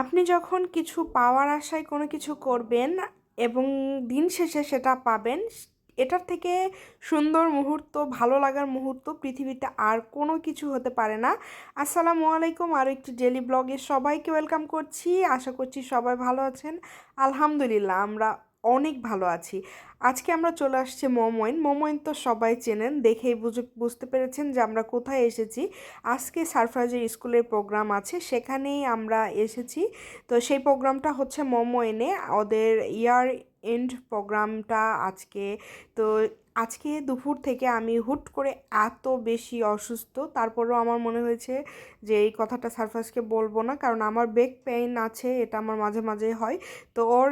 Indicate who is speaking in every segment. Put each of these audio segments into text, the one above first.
Speaker 1: আপনি যখন কিছু পাওয়ার আশায় কোনো কিছু করবেন এবং দিন শেষে সেটা পাবেন, এটার থেকে সুন্দর মুহূর্ত, ভালো লাগার মুহূর্ত পৃথিবীতে আর কোনো কিছু হতে পারে না। আসসালামু আলাইকুম, আরও একটি ডেলি ব্লগে সবাইকে ওয়েলকাম করছি। আশা করছি সবাই ভালো আছেন। আলহামদুলিল্লাহ, আমরা অনেক ভালো আছি। আজকে আমরা চলে আসছি মোমোইন। মোমোইন তো সবাই চেনেন, দেখেই বুঝে, বুঝতে পেরেছেন যে আমরা কোথায় এসেছি। আজকে সারফরাজের স্কুলের প্রোগ্রাম আছে, সেখানেই আমরা এসেছি। তো সেই প্রোগ্রামটা হচ্ছে মোমোইনে। ওদের ইয়ার এন্ড প্রোগ্রামটা আজকে। তো আজকে দুপুর থেকে আমি হুট করে এত বেশি অসুস্থ, তারপরেও আমার মনে হয়েছে যে এই কথাটা সারফাসকে বলব না, কারণ আমার বেক পেইন আছে, এটা আমার মাঝে মাঝে হয়। তো ওর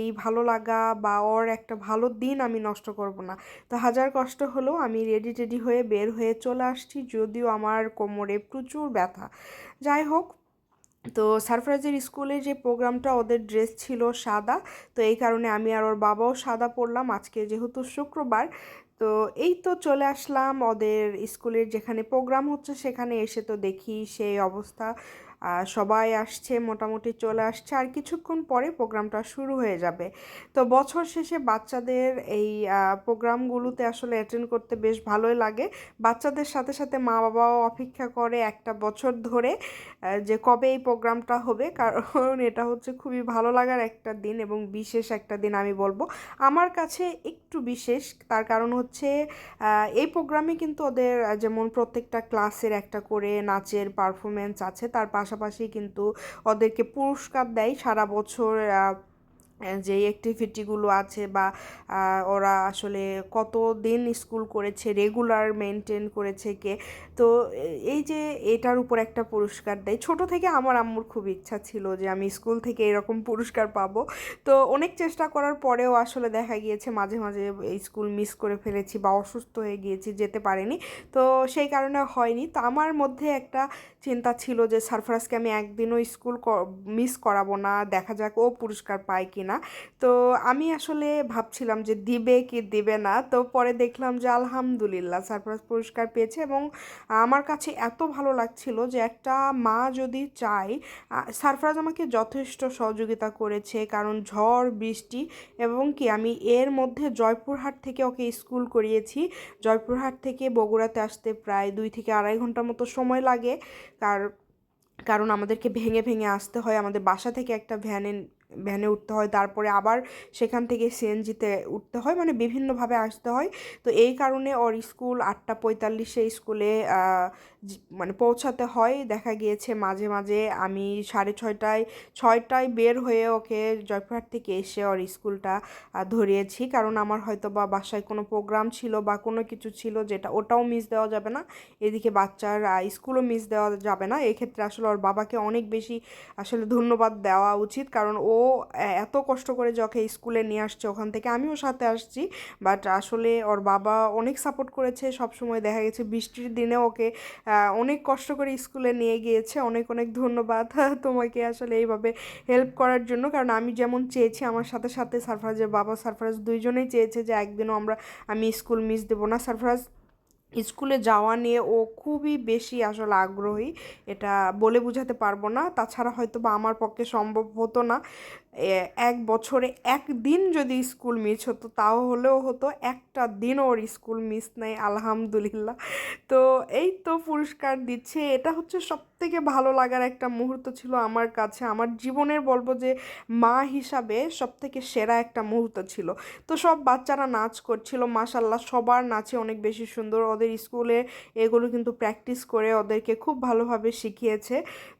Speaker 1: এই ভালো লাগা বা ওর একটা ভালো দিন আমি নষ্ট করব না। তো হাজার কষ্ট হলেও আমি রেডি টেডি হয়ে বের হয়ে চলে আসছি, যদিও আমার কোমরে প্রচুর ব্যথা। যাই হোক তো সারফরাজের স্কুলে যে প্রোগ্রামটা ওদের ড্রেস ছিল সাদা, তো এই কারণে আমি আর ওর বাবাও সাদা পরলাম। আজকে যেহেতু শুক্রবার, তো এই তো চলে আসলাম ওদের স্কুলের যেখানে প্রোগ্রাম হচ্ছে সেখানে এসে তো দেখি সেই অবস্থা। সবাই আসছে, মোটামুটি চলে আসছে। আর কিছুক্ষণ পরে প্রোগ্রামটা শুরু হয়ে যাবে। তো বছর শেষে বাচ্চাদের এই প্রোগ্রামগুলোতে আসলে অ্যাটেন্ড করতে বেশ ভালোই লাগে। বাচ্চাদের সাথে সাথে মা বাবাও অপেক্ষা করে একটা বছর ধরে যে কবে এই প্রোগ্রামটা হবে। কারণ এটা হচ্ছে খুবই ভালো লাগার একটা দিন এবং বিশেষ একটা দিন আমি বলব। আমার কাছে একটু বিশেষ, তার কারণ হচ্ছে এই প্রোগ্রামে কিন্তু ওদের যেমন প্রত্যেকটা ক্লাসের একটা করে নাচের পারফরমেন্স আছে, তার পাশে পাশাপাশি কিন্তু ওদেরকে পুরস্কার দেয় সারা বছর যে অ্যাক্টিভিটিগুলো আছে বা ওরা আসলে কত দিন স্কুল করেছে রেগুলার মেনটেন করেছে কে, তো এই যে এটার উপর একটা পুরস্কার দেয়। ছোট থেকে আমার আম্মুর খুব ইচ্ছা ছিল যে আমি স্কুল থেকে এরকম পুরস্কার পাবো। তো অনেক চেষ্টা করার পরেও আসলে দেখা গিয়েছে মাঝে মাঝে স্কুল মিস করে ফেলেছি বা অসুস্থ হয়ে গিয়েছি, যেতে পারিনি। তো সেই কারণে হয়নি। তো আমার মধ্যে একটা চিন্তা ছিল যে, সারফরাজকে আমি একদিনও স্কুল মিস করাবো না। দেখা যাক ও পুরস্কার পায় কি না। তো আমি আসলে ভাবছিলাম যে দিবে কি দিবে না। তো পরে দেখলাম যে আলহামদুলিল্লাহ সারপ্রাইজ পুরস্কার পেয়েছে এবং আমার কাছে এত ভালো লাগছিল যে একটা মা যদি চায় সারফরাজ আমাকে যথেষ্ট সহযোগিতা করেছে। কারণ ঝড়, বৃষ্টি এবং কি আমি এর মধ্যে জয়পুরহাট থেকে ওকে স্কুল করিয়েছি। জয়পুরহাট থেকে বগুড়াতে আসতে প্রায় দুই থেকে আড়াই ঘণ্টার মতো সময় লাগে। কার, কারণ আমাদেরকে ভেঙে ভেঙে আসতে হয়। আমাদের বাসা থেকে একটা ভ্যানে ভ্যানে উঠতে হয়। তারপরে আবার সেখান থেকে সিএনজিতে উঠতে হয়। মানে বিভিন্নভাবে আসতে হয়। তো এই কারণে ওর স্কুল আটটা পঁয়তাল্লিশে স্কুলে মানে পৌঁছাতে হয়। দেখা গিয়েছে মাঝে মাঝে আমি সাড়ে ছয়টায় ছয়টায় বের হয়ে ওকে জয়পুরহাট থেকে এসে ওর স্কুলটা ধরিয়েছি। কারণ আমার হয়তো বা বাসায় কোনো প্রোগ্রাম ছিল বা কোনো কিছু ছিল যেটা ওটাও মিস দেওয়া যাবে না। এদিকে বাচ্চার স্কুলও মিস দেওয়া যাবে না। এক্ষেত্রে আসলে ওর বাবাকে অনেক বেশি আসলে ধন্যবাদ দেওয়া উচিত। কারণ ও এত কষ্ট করে যখন স্কুলে নিয়ে আসছে, ওখান থেকে আমিও সাথে আসছি। বাট আসলে ওর বাবা অনেক সাপোর্ট করেছে সব সময় দেখা গেছে বৃষ্টির দিনে ওকে অনেক কষ্ট করে স্কুলে নিয়ে গিয়েছে। অনেক অনেক ধন্যবাদ তোমাকে আসলে এইভাবে হেল্প করার জন্য। কারণ আমি যেমন চেয়েছি, আমার সাথে সাথে সারফরাজের বাবা সারফরাজ দুইজনেই চেয়েছে যে একদিনও আমরা, আমি স্কুল মিস দেবো না। সারফরাজ স্কুলে যাওয়া নিয়ে ও খুবই বেশি আসলে আগ্রহী। এটা বলে বুঝাতে পারব না। তাছাড়া হয়তো বা আমার পক্ষে সম্ভব হতো না। এক বছরে একদিন যদি স্কুল মিস হতো, তাও হলেও হতো, একটা দিন ওর স্কুল মিস নেই, আলহামদুলিল্লাহ। তো এই তো পুরস্কার দিচ্ছে। এটা হচ্ছে সব থেকে ভালো লাগার একটা মুহূর্ত ছিল আমার কাছে। আমার জীবনের বলব যে, মা হিসাবে সব থেকে সেরা একটা মুহূর্ত ছিল। তো সব বাচ্চারা নাচ করছিল মাসাল্লাহ সবার নাচে অনেক বেশি সুন্দর। ওদের স্কুলে এগুলো কিন্তু প্র্যাকটিস করে ওদেরকে খুব ভালোভাবে শিখিয়েছে।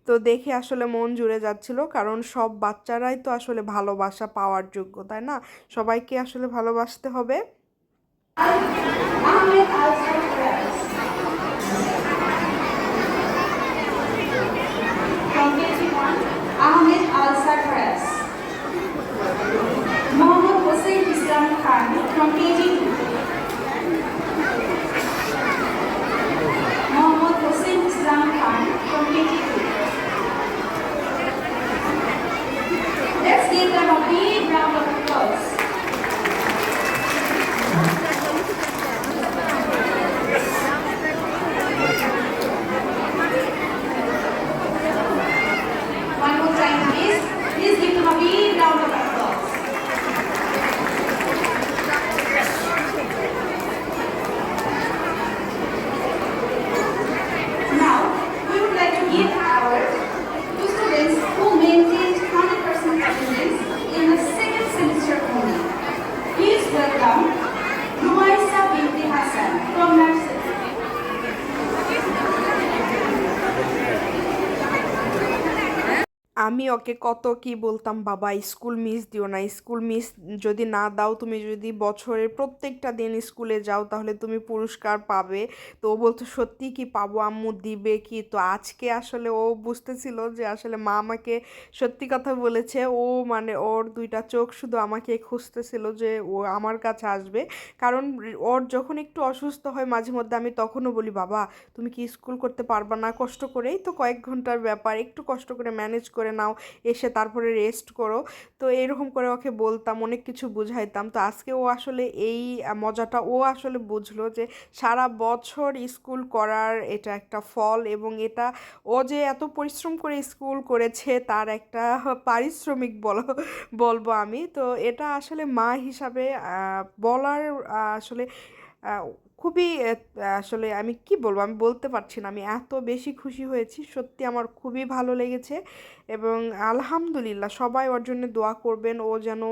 Speaker 1: তো দেখে আসলে মন জুড়ে যাচ্ছিল, কারণ সব বাচ্চারাই তো আসলে ভালোবাসা পাওয়ার যোগ্য তাই না? সবাইকে আসলে ভালোবাসতে হবে। আমি ওকে কত কি বলতাম, বাবা, স্কুল মিস দিও না, স্কুল মিস যদি না দাও, তুমি যদি বছরের প্রত্যেকটা দিন স্কুলে যাও, তাহলে তুমি পুরস্কার পাবে। তো ও বলতো, সত্যি কি পাবো? আম্মু দিবে কি? তো আজকে আসলে ও বুঝতেছিল যে আসলে মা আমাকে সত্যি কথা বলেছে। ও মানে ওর দুইটা চোখ শুধু আমাকে খুঁজতেছিল যে ও আমার কাছে আসবে। কারণ ওর যখন একটু অসুস্থ হয় মাঝে মধ্যে, আমি তখনও বলি, বাবা, তুমি কি স্কুল করতে পারবা না? কষ্ট করেই তো কয়েক ঘণ্টার ব্যাপার, একটু কষ্ট করে ম্যানেজ করে নাও, এসে তারপরে রেস্ট করো। তো এরকম করে ওকে বলতাম, অনেক কিছু বুঝাইতাম। তো আজকে ও আসলে এই মজাটা ও আসলে বুঝলো যে সারা বছর স্কুল করার এটা একটা ফল এবং এটা ও যে এত পরিশ্রম করে স্কুল করেছে তার একটা পারিশ্রমিক বল, বলব আমি। তো এটা আসলে মা হিসাবে বলার আসলে খুবই আসলে আমি কি বলব? আমি বলতে পারছি না। আমি এত বেশি খুশি হয়েছি। সত্যি আমার খুবই ভালো লেগেছে এবং আলহামদুলিল্লাহ সবাই ওর জন্য দোয়া করবেন। ও যেন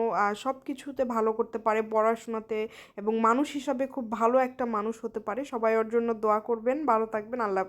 Speaker 1: সব কিছুতে ভালো করতে পারে পড়াশোনাতে এবং মানুষ হিসাবে খুব ভালো একটা মানুষ হতে পারে। সবাই ওর জন্য দোয়া করবেন। ভালো থাকবেন। আল্লাহ